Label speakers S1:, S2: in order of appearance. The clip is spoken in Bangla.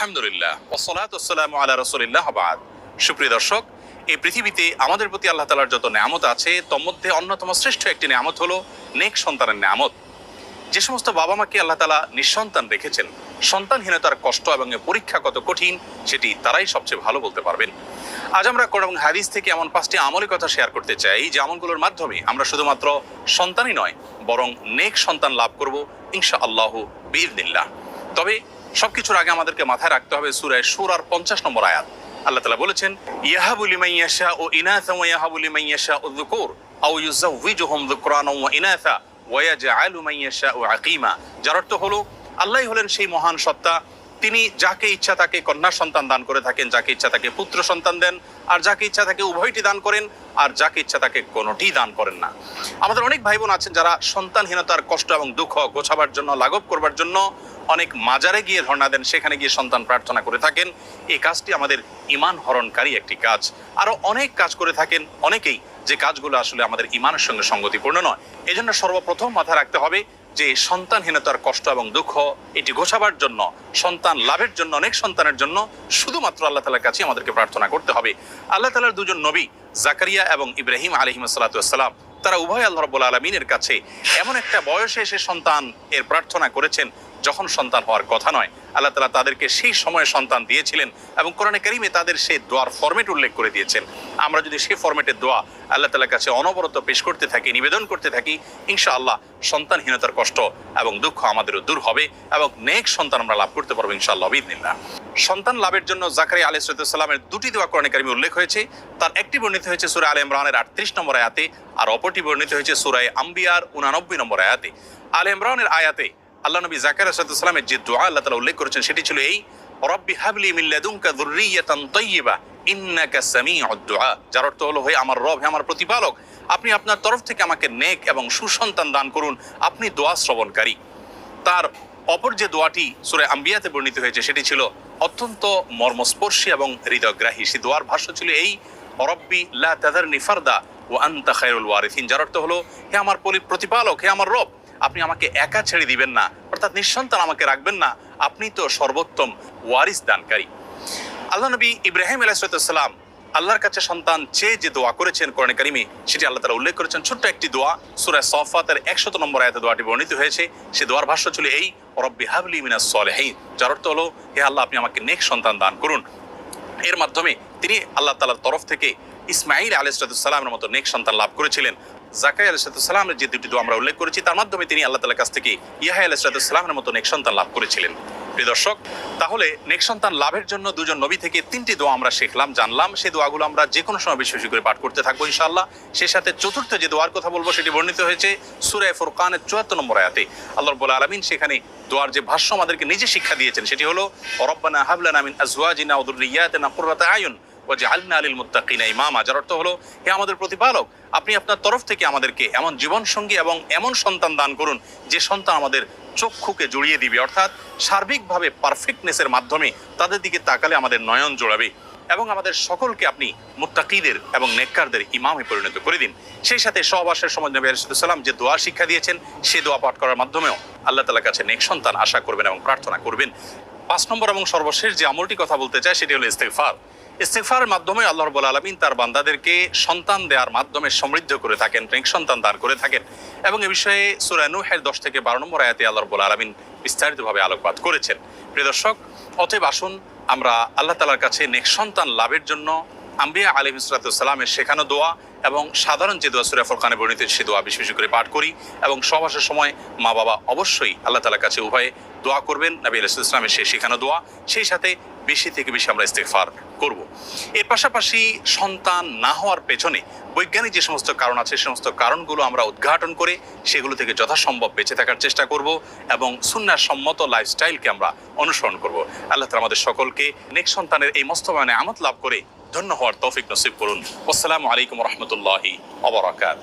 S1: আলহামদুলিল্লাহ ওসলাত আসসালামু আলা রসুলিল্লাহ বাদ সুপ্রিয় দর্শক, এই পৃথিবীতে আমাদের প্রতি আল্লাহ তালার যত নিয়ামত আছে, তোর মধ্যে অন্যতম শ্রেষ্ঠ একটি নিয়ামত হলো নেক সন্তানের নিয়ামত। যে সমস্ত বাবা মাকে আল্লাহ তালা নিঃসন্তান রেখেছেন, সন্তানহীনতার কষ্ট এবং পরীক্ষা কত কঠিন, সেটি তারাই সবচেয়ে ভালো বলতে পারবেন। আজ আমরা কোরআন এবং হাদিস থেকে এমন পাঁচটি আমলের কথা শেয়ার করতে চাই, যে আমলগুলোর মাধ্যমে আমরা শুধুমাত্র সন্তানই নয়, বরং নেক সন্তান লাভ করব ইনশা আল্লাহ বিদিল্লাহ তবে সবকিছুর আগে আমাদেরকে মাথায় রাখতে হবে সুরায় সুরার পঞ্চাশ নম্বর আয়াত। আল্লাহ তালা বলেছেন ইয়াহাবুলি মাইয়াশা ও ইনাথা ও ইয়াহাবুলি মাইয়াশা ও দুকুর আও ইউজাউযিজুহুম যুকরানা ওয়া ইনাথা ওয়া মাইয়াশা ও আকিমা। যার অর্থ হলো, আল্লাহই হলেন সেই মহান সত্তা। তিনি যাকে ইচ্ছা তাকে কন্যা সন্তান দান করে থাকেন, যাকে ইচ্ছা তাকে পুত্র সন্তান দেন, আর যাকে ইচ্ছা তাকে উভয়টি দান করেন। আর যাকে ইচ্ছা তাকে কোনোটি দান করেন না। আমাদের অনেক ভাই বোন আছেন যারা সন্তানহীনতার কষ্ট এবং দুঃখ গোছাবার জন্য, লাঘব করবার জন্য অনেক মাজারে গিয়ে ধর্ণা দেন, সেখানে গিয়ে সন্তান প্রার্থনা করে থাকেন। এই কাজটি আমাদের ইমান হরণকারী একটি কাজ। আরও অনেক কাজ করে থাকেন অনেকেই, যে কাজগুলো আসলে আমাদের ইমানের সঙ্গে সঙ্গতিপূর্ণ নয়। এজন্য সর্বপ্রথম মাথায় রাখতে হবে যে সন্তানহীনতার কষ্ট এবং দুঃখ, এটি ঘোষাবার জন্য, সন্তান লাভের জন্য, অনেক সন্তানের জন্য শুধুমাত্র আল্লাহ তালার কাছে আমাদেরকে প্রার্থনা করতে হবে। আল্লাহ তালার দুজন নবী, জাকারিয়া এবং ইব্রাহিম আলহিম সাল্লাতাম তারা উভয় আল্লাহ রব্বুল আলমিনের কাছে এমন একটা বয়সে এসে সন্তান এর প্রার্থনা করেছেন যখন সন্তান হওয়ার কথা নয়, আল্লাহ তালা তাদেরকে সেই সময়ে সন্তান দিয়েছিলেন এবং কোরআনে কারিমে তাদের সেই দোয়ার ফরম্যাট উল্লেখ করে দিয়েছেন। আমরা যদি সেই ফর্মেটের দোয়া আল্লাহ তালার কাছে অনবরত পেশ করতে থাকি, নিবেদন করতে থাকি ইনশা আল্লাহ সন্তানহীনতার কষ্ট এবং দুঃখ আমাদেরও দূর হবে এবং নেক সন্তান আমরা লাভ করতে পারব ইনশাআল্লাহ বিদিনিল্লাহ সন্তান লাভের জন্য জাকারি আলী সালামের দুটি দোয়া কোরআনে কারিমে উল্লেখ হয়েছে। তার একটি বর্ণিত হয়েছে সুরা আল ইমরানের আটত্রিশ নম্বর আয়াতে, আর অপরটি বর্ণিত হয়েছে সুরায় আম্বিয়ার উনানব্বই নম্বর আয়াতে। আল ইমরানের আয়াতে আল্লাহ নবী জাকার সালামের যে দোয়া আল্লাহ তালা উল্লেখ করেছেন, সেটি ছিল এই, রব্বি হাবলি মিল্লাদুনকা যুররিয়াতান তাইয়্যিবা ইন্নাকা সামিউদ দুআ যার অর্থ হলো, হে আমার রব আমার প্রতিপালক, আপনি আপনার তরফ থেকে আমাকে নেক এবং সুসন্তান দান করুন, আপনি দোয়া শ্রবণকারী। তার অপর যে দোয়াটি সুরে আম্বিয়াতে বর্ণিত হয়েছে, সেটি ছিল অত্যন্ত মর্মস্পর্শী এবং হৃদয়গ্রাহী। সে দোয়ার ভাষ্য ছিল এই, রব্বি লা তাদারনি নিফারদা ও আন্তা খায়রুল ওয়ারিথিন যার অর্থ হলো, হে আমার পলি- প্রতিপালক, হে আমার রব আপনি আমাকে একা ছেড়ে দিবেন না, অর্থাৎ নিঃসন্তান আমাকে রাখবেন না। আপনি তো সর্বোত্তম ওয়ারিস দানকারী। আল্লাহ নবী ইব্রাহিম আলাইসালাম আল্লাহর কাছে সন্তান চেয়ে যে দোয়া করেছেন কোরআন কারিমে, সেটি আল্লাহ তালা উল্লেখ করেছেন ছোট্ট একটি দোয়া। সুরায় সফাতের একশত নম্বর আয়াতে দোয়াটি বর্ণিত হয়েছে। সে দোয়ার ভাষ্য ছিল এই, রব্বি হাবলি মিনাস সলেহিন যার অর্থ হলো, হে আল্লাহ, আপনি আমাকে নেক সন্তান দান করুন। এর মাধ্যমে তিনি আল্লাহ তালার তরফ থেকে ইসমাইল আলাইসালামের মতো নেক সন্তান লাভ করেছিলেন। জাকাই আলাইসালামের যে দুটি দোয়া আমরা উল্লেখ করেছি, তার মাধ্যমে তিনি আল্লাহ তালার কাছ থেকে ইয়াহাই আলাইসালামের মতো নেক সন্তান লাভ করেছিলেন। প্রিয় দর্শক, তাহলে নেক সন্তান লাভের জন্য দুজন নবী থেকে তিনটি দোয়া আমরা শিখলাম, জানলাম। সেই দোয়াগুলো আমরা যে কোনো সময় বেশি বেশি করে পাঠ করতে থাকব ইনশাআল্লাহ। সেই সাথে চতুর্থ যে দোয়ার কথা বলব, সেটি বর্ণিত হয়েছে সুরায় ফুরকানের চুয়াত্তর নম্বর আয়াতে। আল্লাহ রব্বুল আলমিন সেখানে দোয়ার যে ভাষ্য আমাদেরকে নিজে শিক্ষা দিয়েছেন, সেটি হলো, রব্বানা হাবলানা মিন আজওয়াজিনা ওয়া যুররিয়াতিনা কুররাতা আয়ুন ওয়াজআলনা লিল মুত্তাকিনা ইমামা, যার অর্থ হলো, হে আমাদের প্রতিপালক, আপনি আপনার তরফ থেকে আমাদেরকে এমন জীবন সঙ্গী এবং এমন সন্তান দান করুন, যে সন্তান আমাদের চক্ষুকে জড়িয়ে দিবে। অর্থাৎ সার্বিকভাবে পারফেক্টনেসের মাধ্যমে তাদের দিকে তাকালে আমাদের নয়ন জোড়াবে এবং আমাদের সকলকে আপনি মুত্তাকিদের এবং নেককারদের ইমামে পরিণত করে দিন। সেই সাথে সহবাসের সময় নবী আলাইসাল্লাম যে দোয়া শিক্ষা দিয়েছেন, সে দোয়া পাঠ করার মাধ্যমেও আল্লাহ তালার কাছে নেক সন্তান আশা করবেন এবং প্রার্থনা করবেন। পাঁচ নম্বর এবং সর্বশেষ যে আমলটি কথা বলতে চায় সেটি হলো ইস্তেকফার ইস্তেকফারের মাধ্যমে আল্লাহর রবুল আলমিন তার বান্দাদেরকে সন্তান দেওয়ার মাধ্যমে সমৃদ্ধ করে থাকেন, প্রেম সন্তান দান করে থাকেন। এবং এ বিষয়ে সুরানুহের দশ থেকে বারো নম্বর আয়াতে আল্লাহর রবুল আলমিন বিস্তারিতভাবে আলোকপাত করেছেন। প্রিয় দর্শক, অতএব আসুন আমরা আল্লাহ তালার কাছে নেক সন্তান লাভের জন্য আম্বিয়া আলী ইসরাতামের শেখানো দোয়া এবং সাধারণ যে দোয়া সুরা ফরকানে বর্ণিত, সে দোয়া বেশি বেশি করে পাঠ করি এবং সবাসের সময় মা বাবা অবশ্যই আল্লাহ তালার কাছে উভয়ে দোয়া করবেন। নবী আলাইহিস ইসলামের সেই শেখানো দোয়া, সেই সাথে বেশি থেকে বেশি আমরা ইস্তেকফার করব। এর পাশাপাশি সন্তান না হওয়ার পেছনে বৈজ্ঞানিক যে সমস্ত কারণ আছে, সে সমস্ত কারণগুলো আমরা উদ্ঘাটন করে সেগুলো থেকে যথাসম্ভব বেঁচে থাকার চেষ্টা করব এবং সুন্নার সম্মত লাইফস্টাইলকে আমরা অনুসরণ করব। আল্লাহ তালা আমাদের সকলকে নেক্সট সন্তানের এই মস্তবায়নে আমত লাভ করে ধন্য হওয়ার তৌফিক নসিব করুন। আসসালামু আলাইকুম রহমতুল্লাহি অবরাকাত